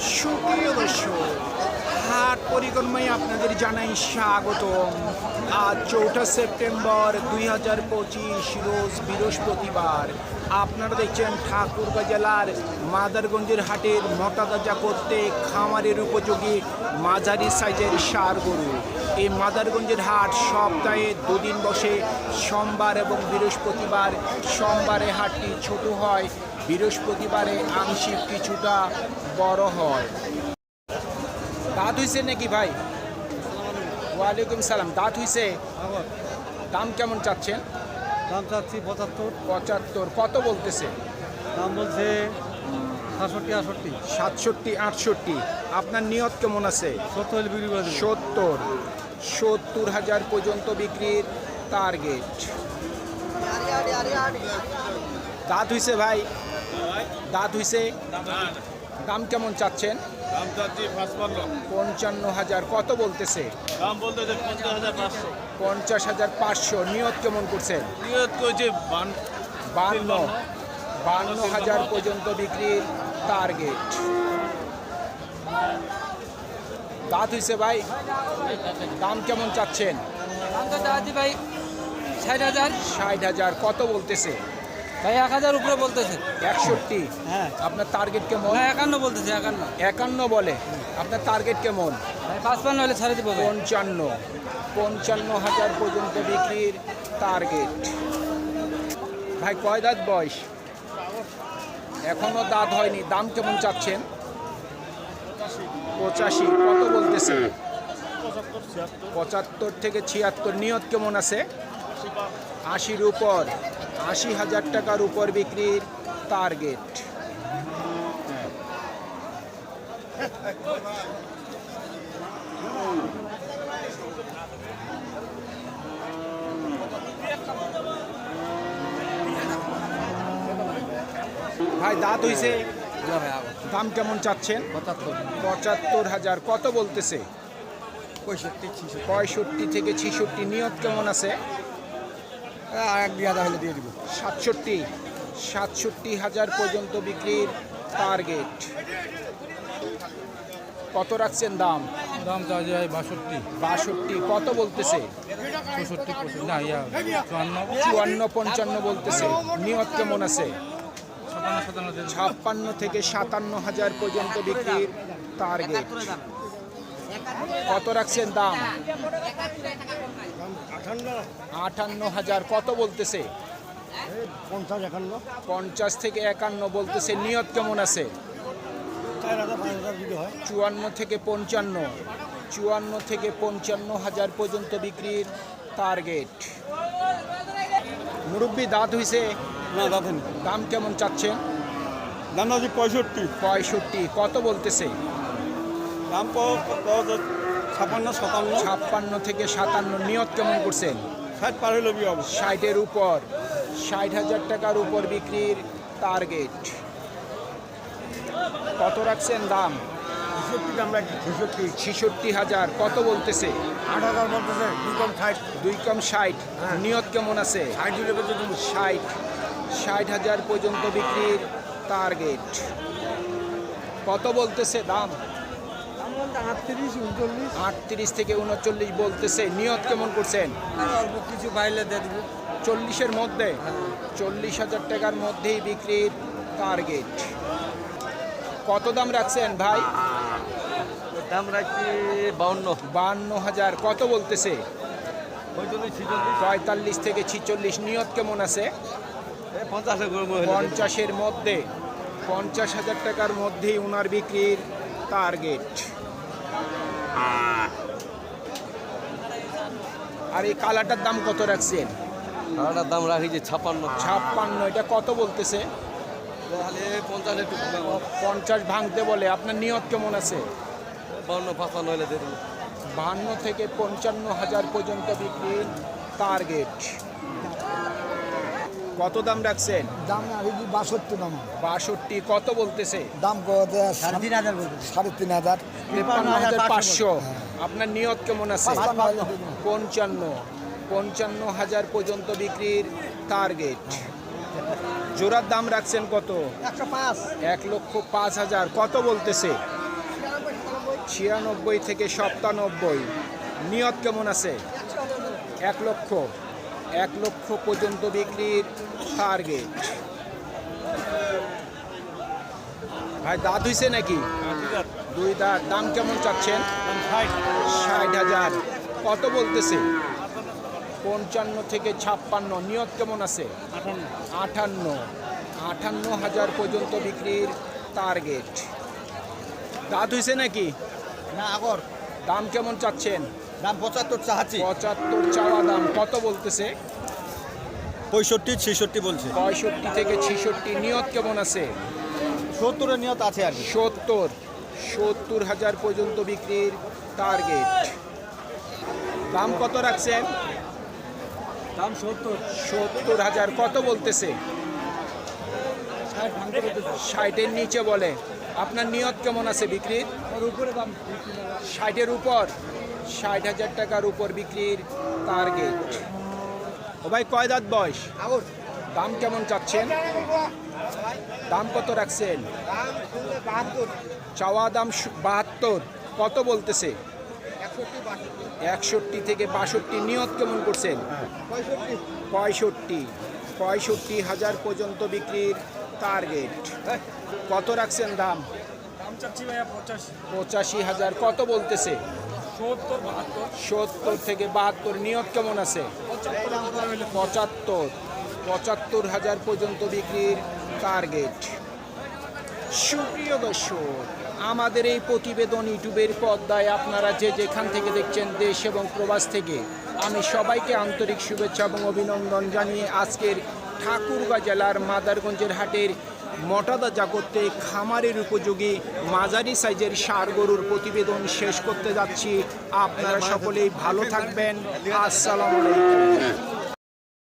সুপ্রিয় দর্শক, হাট পরিক্রমায় আপনাদের জানাই স্বাগত আজ চৌঠা সেপ্টেম্বর দুই হাজার পঁচিশ, রোজ বৃহস্পতিবার। আপনারা দেখছেন ঠাকুরগাঁ জেলার মাদারগঞ্জের হাটের মোটা তাজা করতে খামারের উপযোগী মাঝারি সাইজের সার গরু। এই মাদারগঞ্জের হাট সপ্তাহে দুদিন বসে সোমবার এবং বৃহস্পতিবার। সোমবারে হাটটি ছোট হয় বৃহস্পতিবারে আংশিক কিছুটা বড় হয়। দাঁত হইছে নাকি ভাই? ওয়ালাইকুম সালাম। দাঁত হইছে? দাম কেমন চাচ্ছেন? দাম চাচ্ছি পঁচাত্তর। পঁচাত্তর কত বলতেছে? দাম বলছে সাতষট্টি আটষট্টি। সাতষট্টি আটষট্টি। আপনার নিয়ত কেমন আছে? সত্তর বিক্রি করে সত্তর। সত্তর হাজার পর্যন্ত বিক্রির টার্গেট দাঁত হইছে ভাই? দাঁত হইছে? দাম কেমন চাচ্ছেন? দাম চাচ্ছি পাঁচপান্ন। পঞ্চান্ন হাজার কত বলতেছে? দাম পঞ্চাশ হাজার পাঁচশো। পঞ্চাশ হাজার পাঁচশো নিয়ত কেমন করছেন? নিয়ত করছে বান বান্ন। বান্ন হাজার পর্যন্ত বিক্রির টার্গেট দাঁত হয়েছে ভাই দাম কেমন চাচ্ছেন? ভাই ষাট হাজার। ষাট হাজার কত বলতেছে? ভাই এক হাজার উপরে বলতেছে। একষট্টি। হ্যাঁ। আপনার টার্গেট কেমন? একান্ন বলতেছে একান্ন। একান্ন বলে। আপনার টার্গেট কেমন? পাঁচপান্ন হলে ছাড়ে দিব পঞ্চান্ন। পঞ্চান্ন হাজার পর্যন্ত বিক্রির টার্গেট ভাই কয় দাঁত বয়স? এখনও দাঁত হয়নি। দাম কেমন চাচ্ছেন? পঁচাশি। কত বলতেছে? পঁচাত্তর থেকে ছিয়াত্তর। নিয়ত কেমন আছে? আশির উপর। আশি হাজার টাকার উপর বিক্রির টার্গেট ভাই দাঁত হইছে? দাম কেমন চাচ্ছেন? পঁচাত্তর। হাজার। কত বলতেছে? পঁয়ষট্টি থেকে ছিষট্টি। নিয়ত কেমন আছে? আর এক দুই হাজার হলে দিয়ে দিব। সাতষট্টি। সাতষট্টি হাজার পর্যন্ত বিক্রির টার্গেট কত রাখছেন দাম? দাম চাচ্ছি ভাই বাষট্টি। বাষট্টি কত বলতেছে? চৌষট্টি না ইয়া চুয়ান্ন। চুয়ান্ন পঞ্চান্ন বলতেছে। নিয়ত কেমন আছে। ছাপ্পান্ন থেকে সাতান্ন হাজার পর্যন্ত বিক্রির টার্গেট কত রাখছেন দাম? আটান্ন হাজার কত বলতেছে? পঞ্চাশ একান্ন। পঞ্চাশ থেকে একান্ন বলতেছে নিয়ত কেমন আছে? চুয়ান্ন থেকে পঞ্চান্ন। চুয়ান্ন থেকে পঞ্চান্ন হাজার পর্যন্ত বিক্রির টার্গেট মুরব্বী দাঁত হইছে? না দাদা দাম কেমন চাচ্ছেন দাম চাচ্ছি পঁয়ষট্টি। পঁয়ষট্টি কত বলতেছে? দাম ছাপান্ন সাতান্ন। ছাপ্পান্ন থেকে সাতান্ন নিয়ত কেমন করছেন? ষাট পার ষাটের উপর ষাট হাজার টাকার উপর বিক্রির টার্গেট কত রাখছেন দাম? ছেষট্টি হাজার কত বলতেছে? আট হাজার বলতেছে দুই কম ষাট। দুই কম ষাট হ্যাঁ। নিয়ত কেমন আছে? ষাট ষাট হাজার পর্যন্ত বিক্রির টার্গেট কত বলতেছে দাম? আটত্রিশ উনচল্লিশ। আটত্রিশ থেকে উনচল্লিশ বলতেছে। নিয়ত কেমন করছেন? অল্প কিছু বাইলে দিয়ে দেবো। চল্লিশের মধ্যে? চল্লিশ হাজার টাকার মধ্যেই বিক্রির টার্গেট কত দাম রাখছেন ভাই? দাম রাখছি বাউন্ন। বান্ন হাজার। কত বলতেছে? পঁয়তাল্লিশ থেকে ছিচল্লিশ। নিয়ত কেমন আছে? পঞ্চাশে পঞ্চাশের মধ্যে। পঞ্চাশ হাজার টাকার মধ্যেই ওনার বিক্রির টার্গেট আর এই কালারটার দাম কত রাখছেন? ভাড়াটার দাম রাখি যে ছাপান্ন ছাপ্পান্ন এটা কত বলতেছে? তাহলে পঞ্চাশ ভাঙতে বলে আপনার নিয়ত কেমন আছে? পাঁচান্ন হলে দেবো বাহান্ন থেকে পঞ্চান্ন হাজার পর্যন্ত বিক্রির টার্গেট কত দাম রাখছেন? দাম আমি বাষট্টি দাম। বাষট্টি কত বলতেছে? দাম কত? সাড়ে তিন হাজার সাড়ে তিন হাজার। তিপ্পান্ন হাজার পাঁচশো আপনার নিয়ত কেমন আছে। পঞ্চান্ন। পঞ্চান্ন হাজার পর্যন্ত বিক্রির টার্গেট জোড়ার দাম রাখছেন কত? এক লক্ষ পাঁচ হাজার। কত বলতেছে? ছিয়ানব্বই থেকে সপ্তানব্বই। নিয়ত কেমন আছে? এক লক্ষ। এক লক্ষ পর্যন্ত বিক্রির টার্গেট। ভাই দাঁত হইছে নাকি? দুই দাঁত। দাম কেমন চাচ্ছেন? ষাট হাজার। কত বলতেছে? পঞ্চান্ন থেকে ছাপ্পান্ন। নিয়ত কেমন আছে? আঠান্ন আটান্ন হাজার পর্যন্ত বিক্রির টার্গেট। দাঁত হইছে নাকি? না আগর। দাম কেমন চাচ্ছেন? দাম পঁচাত্তর চাহাচ্ছি। পঁচাত্তর চাওয়া দাম কত বলতেছে? পঁয়ষট্টি ছেষট্টি বলছে। পঁয়ষট্টি থেকে ছেষট্টি নিয়ত কেমন আছে? সত্তরের নিয়ত আছে আর সত্তর সত্তর হাজার পর্যন্ত বিক্রির টার্গেট দাম কত রাখছেন? দাম সত্তর। সত্তর হাজার কত বলতেছে। ষাটের নিচে বলে। আপনার নিয়ত কেমন আছে বিক্রির? ষাটের উপর। ষাট হাজার টাকার উপর বিক্রির টার্গেট ও ভাই কয় দাঁত বয়স? দাম কেমন চাচ্ছেন? দাম কত রাখছেন? চাওয়া দাম বাহাত্তর। কত বলতেছে? একষট্টি থেকে বাষট্টি। নিয়ত কেমন করছেন? পঁয়ষট্টি। পঁয়ষট্টি হাজার পর্যন্ত বিক্রির টার্গেট। কত রাখছেন দাম? পঁচাশি। হাজার। কত বলতেছে? সত্তর সত্তর থেকে বাহাত্তর। নিয়ত কেমন আছে? পঁচাত্তর। পঁচাত্তর হাজার পর্যন্ত বিক্রির টার্গেট। সুপ্রিয় দর্শক আমাদের এই প্রতিবেদন ইউটিউবের পর্দায় আপনারা যে যেখান থেকে দেখছেন দেশ এবং প্রবাস থেকে আমি সবাইকে আন্তরিক শুভেচ্ছা এবং অভিনন্দন জানিয়ে আজকের ঠাকুরগাঁ জেলার মাদারগঞ্জের হাটের মটাদা জাগতে খামারের উপযোগী মাঝারি সাইজের সার গরুর প্রতিবেদন শেষ করতে যাচ্ছি। আপনারা সকলেই ভালো থাকবেন। আসসালামু আলাইকুম।